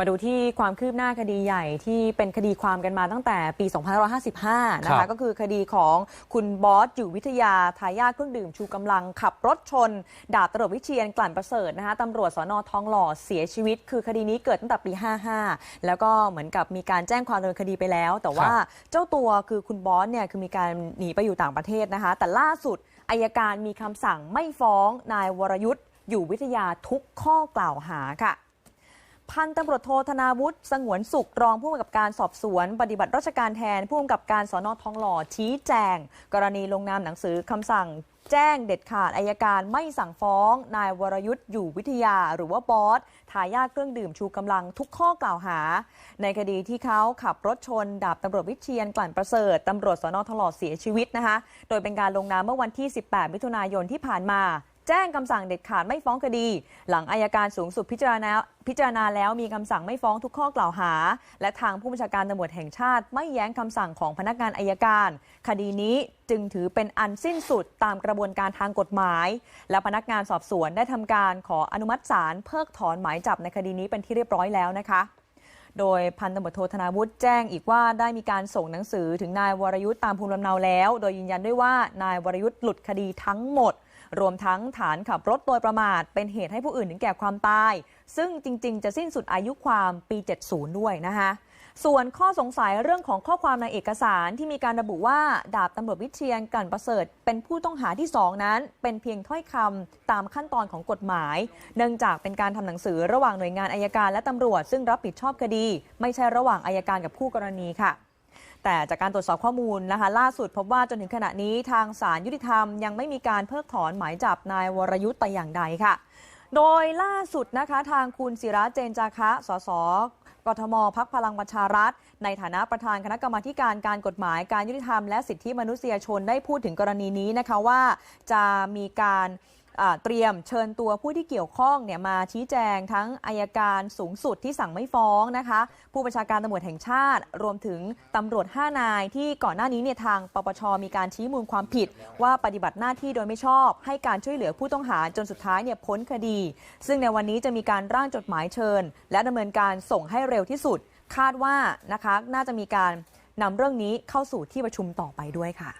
มาดูที่ความคืบหน้าคดีใหญ่ที่เป็นคดีความกันมาตั้งแต่ปี 2555 นะครัคะบก็คือคดีของคุณบอสอยู่วิทยาทายาทเครื่องดื่มชูกำลังขับรถชน ดาบตำรวจวิเชียนกลั่นประเสริฐนะคะตำรวจสอนอทองหล่อเสียชีวิต คือคดีนี้เกิดตั้งแต่ปี 55 แล้วก็เหมือนกับมีการแจ้งความดำเนินคดีไปแล้ว แต่ว่าเจ้าตัวคือคุณบอสเนี่ยคือมีการหนีไปอยู่ต่างประเทศนะคะ แต่ล่าสุดอายการมีคำสั่งไม่ฟ้องนายวรยุทธ์อยู่วิทยาทุกข้อกล่าวหาค่ะ พันตำรวจโทธนาวุฒิสงวนสุขรองผู้กำกับการสอบสวน ปฏิบัติราชการแทนผู้กำกับการสอนอทองหล่อชี้แจง กรณีลงนามหนังสือคำสั่ง แจ้งเด็ดขาดอายการไม่สั่งฟ้อง นายวรยุทธ์อยู่วิทยาหรือว่าบอสทายาทเครื่องดื่มชูกำลังทุกข้อกล่าวหา ในคดีที่เขาขับรถชน ดาบตำรวจวิเชียนกลั่นประเสริฐตำรวจสอนอทองหล่อเสียชีวิตนะคะ โดยเป็นการลงนามเมื่อวันที่ 18 มิถุนายนที่ผ่านมา แจ้งคำสั่งเด็ดขาดไม่ฟ้องคดี หลังอายการสูงสุดพิจารณาพิจารณาแล้วมีคำสั่งไม่ฟ้องทุกข้อกล่าวหา และทางผู้บัญชาการตำรวจแห่งชาติ ไม่แย้งคำสั่งของพนักงานอายการ คดีนี้จึงถือเป็นอันสิ้นสุดตามกระบวนการทางกฎหมาย และพนักงานสอบสวนได้ทำการขออนุมัติศาลเพิกถอนหมายจับในคดีนี้เป็นที่เรียบร้อยแล้วนะคะ โดยพันตำรวจโทธนาวุฒิแจ้งอีกว่าได้มีการส่งหนังสือถึงนายวรยุทธ์ตามภูมิลำเนาแล้ว โดยยืนยันด้วยว่านายวรยุทธ์หลุดคดีทั้งหมด รวมทั้งฐานขับรถโดยประมาท เป็นเหตุให้ผู้อื่นถึงแก่ความตาย ซึ่งจริง ๆ จะสิ้นสุดอายุความปี 70 ด้วยนะคะ ส่วนข้อสงสัยเรื่องของข้อความในเอกสารที่มีการระบุว่าดาบตำรวจวิเชียนกลั่นประเสริฐ เป็นผู้ต้องหาที่สองนั้น เป็นเพียงถ้อยคำตามขั้นตอนของกฎหมาย เนื่องจากเป็นการทำหนังสือระหว่างหน่วยงานอายการและตำรวจ ซึ่งรับผิดชอบคดี ไม่ใช่ระหว่างอายการกับคู่กรณีค่ะแต่จากการตรวจสอบข้อมูลนะคะล่าสุดพบว่าจนถึงขณะนี้ทางศาลยุติธรรมยังไม่มีการเพิกถอนหมายจับนายวรยุทธ์แต่อย่างใดค่ะ โดยล่าสุดนะคะทางคุณศิระเจนจาคะ สส กทมพักพลังประชารัฐ ในฐานะประธานคณะกรรมาการการกฎหมายการยุติธรรมและสิทธิมนุษยชนได้พูดถึงกรณีนี้นะคะว่าจะมีการ เตรียมเชิญตัวผู้ที่เกี่ยวข้องเนี่ยมาชี้แจงทั้งอายการสูงสุดที่สั่งไม่ฟ้องนะคะ ผู้บัญชาการตำรวจแห่งชาติ รวมถึงตำรวจ 5 นาย ที่ก่อนหน้านี้เนี่ยทางปปชมีการชี้มูลความผิด ว่าปฏิบัติหน้าที่โดยไม่ชอบ ให้การช่วยเหลือผู้ต้องหาจนสุดท้ายเนี่ยพ้นคดี ซึ่งในวันนี้จะมีการร่างจดหมายเชิญ และดำเนินการส่งให้เร็วที่สุด คาดว่านะคะน่าจะมีการนำเรื่องนี้เข้าสู่ที่ประชุมต่อไปด้วยค่ะ